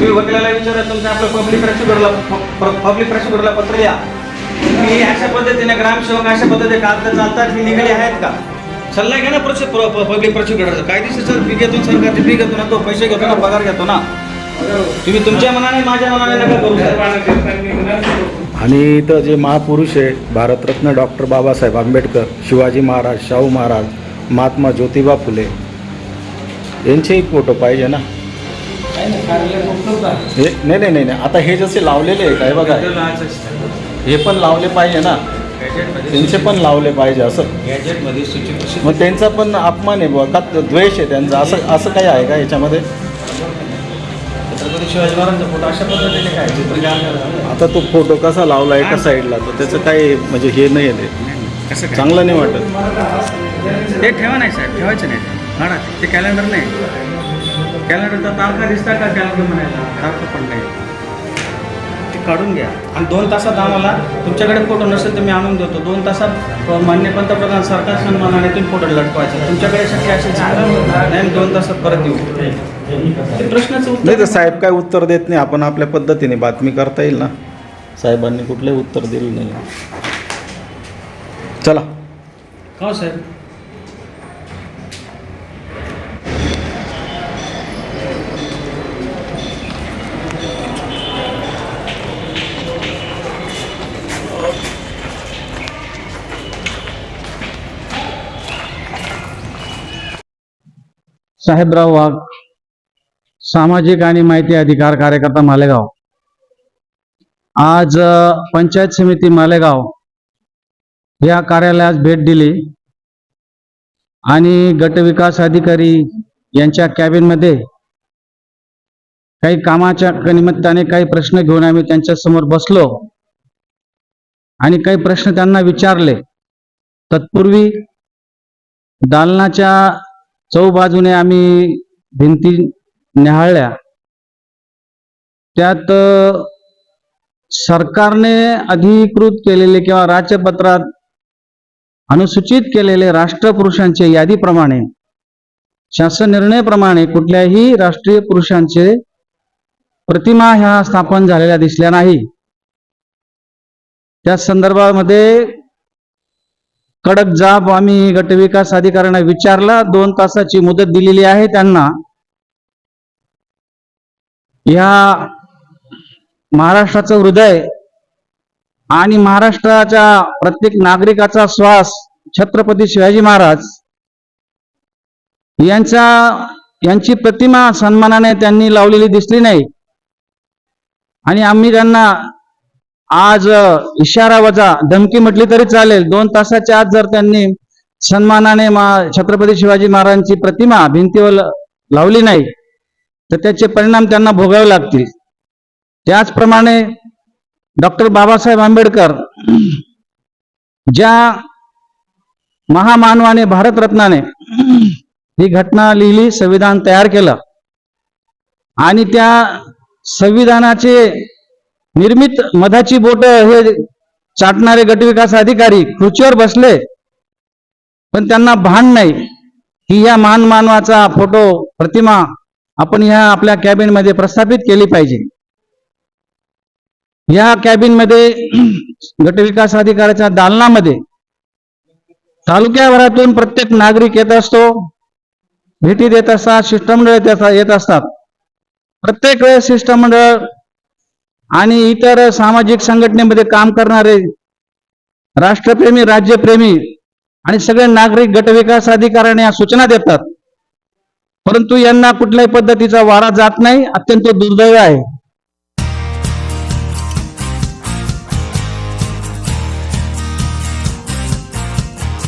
तुम्ही वकिलाला विचारा तुमच्या आपलं पब्लिक प्रॉसिक्युटरला पब्लिक प्रॉसिक्युटरला पत्र लिहा की अशा पद्धतीने ग्रामसेवक अशा पद्धतीने कागद चालतात ही निघाली आहेत का? सल्ला घ्या ना पब्लिक प्रॉसिक्युटरचा कायदेशीर सर फी घेतो सरकारची फी घेतो ना तो पैसे घेतो ना पगार घेतो ना. तुम्ही तुमच्या मनाने माझ्या मनाने नका करू आणि इथं जे महापुरुष आहे भारतरत्न डॉक्टर बाबासाहेब आंबेडकर शिवाजी महाराज शाहू महाराज महात्मा ज्योतिबा फुले यांचेही फोटो पाहिजे ना. हे नाही नाही नाही नाही. आता हे जसे लावलेले आहे काय बघा. हे पण लावले पाहिजे ना. त्यांचे पण लावले पाहिजे असं. मग त्यांचा पण अपमान आहे बुवा. का द्वेष आहे त्यांचा? असं असं काही आहे का याच्यामध्ये? छत्रपती शिवाजी महाराजांचा फोटो अशा पद्धतीने काय? चित्र घ्या आता तो फोटो कसा लावला एका साईडला तर त्याचं काही म्हणजे हे नाही आहे. ते चांगलं नाही वाटत. ते ठेवा नाही साहेब ठेवायचं नाही. ते कॅलेंडर नाही. कॅलेंडरचा तारखा दिसता का कॅलेंडर म्हणायला? तारखा पण नाही. ते काढून घ्या. आणि दोन तासात आम्हाला तुमच्याकडे फोटो नसेल तर मी आणून देतो. दोन तासात मान्य पंतप्रधान सरकार सन्मानाने तुम्ही फोटो लटकवायचे तुमच्याकडे शक्य असेल सांगा नाही दोन तासात परत येऊ. ते प्रश्नाचं नाही तर साहेब काय उत्तर देत नाही. आपण आपल्या पद्धतीने बातमी करता येईल ना. साहेबांनी कुठलंही उत्तर दिलं नाही. चला. का हो साहेब? साहेबराव वाघ सामाजिक आणि माहिती अधिकार कार्यकर्ता मालेगाव. आज पंचायत समिती मालेगाव या कार्यालयास भेट दिली. आणि गटविकास अधिकारी यांच्या कॅबिनमध्ये काही कामाच्या निमित्ताने काही प्रश्न घेऊन आम्ही त्यांच्यासमोर बसलो. आणि काही प्रश्न त्यांना विचारले. तत्पूर्वी दालनाच्या चौबाजूने आम्ही भिंती न्याहाळल्या. त्यात सरकारने अधिकृत केलेले किंवा राज्यपत्रात अनुसूचित केलेले राष्ट्रपुरुषांचे यादीप्रमाणे शासन निर्णयप्रमाणे कुठल्याही राष्ट्रीय पुरुषांचे प्रतिमा ह्या स्थापन झालेल्या दिसल्या नाही. त्या संदर्भामध्ये कडक जाब आम्ही गटविकास अधिकाऱ्यांना विचारला. दोन तासाची मुदत दिलेली आहे त्यांना. या महाराष्ट्राचं हृदय आणि महाराष्ट्राच्या प्रत्येक नागरिकाचा श्वास छत्रपती शिवाजी महाराज यांचा यांची प्रतिमा सन्मानाने त्यांनी लावलेली दिसली नाही. आणि आम्ही त्यांना आज इशारा वजा धमकी म्हटली तरी चालेल. दोन तासाच्या आत जर त्यांनी सन्मानाने छत्रपती शिवाजी महाराजांची प्रतिमा भिंतीवर लावली नाही तर त्याचे परिणाम त्यांना भोगावे लागतील. त्याचप्रमाणे डॉक्टर बाबासाहेब आंबेडकर ज्या महामानवाने भारतरत्नाने ही घटना लिहिली संविधान तयार केलं आणि त्या संविधानाचे निर्मित मधाची बोट हे चाटणारे गटविकास अधिकारी खुर्चीवर बसले. पण त्यांना भान नाही की या मान मानवाचा फोटो प्रतिमा आपण ह्या आपल्या कॅबिनमध्ये प्रस्थापित केली पाहिजे. या कॅबिनमध्ये गटविकास अधिकाऱ्याच्या दालनामध्ये तालुक्याभरातून प्रत्येक नागरिक येत असतो भेटी देत असतात शिष्टमंडळ येत असतात. प्रत्येक वेळेस शिष्टमंडळ आणि इतर सामाजिक संघटनेमध्ये काम करणारे राष्ट्रप्रेमी राज्यप्रेमी आणि सगळे नागरिक गटविकास अधिकाऱ्याने या सूचना देतात. परंतु यांना कुठल्याही पद्धतीचा वारा जात नाही अत्यंत दुर्दैव आहे.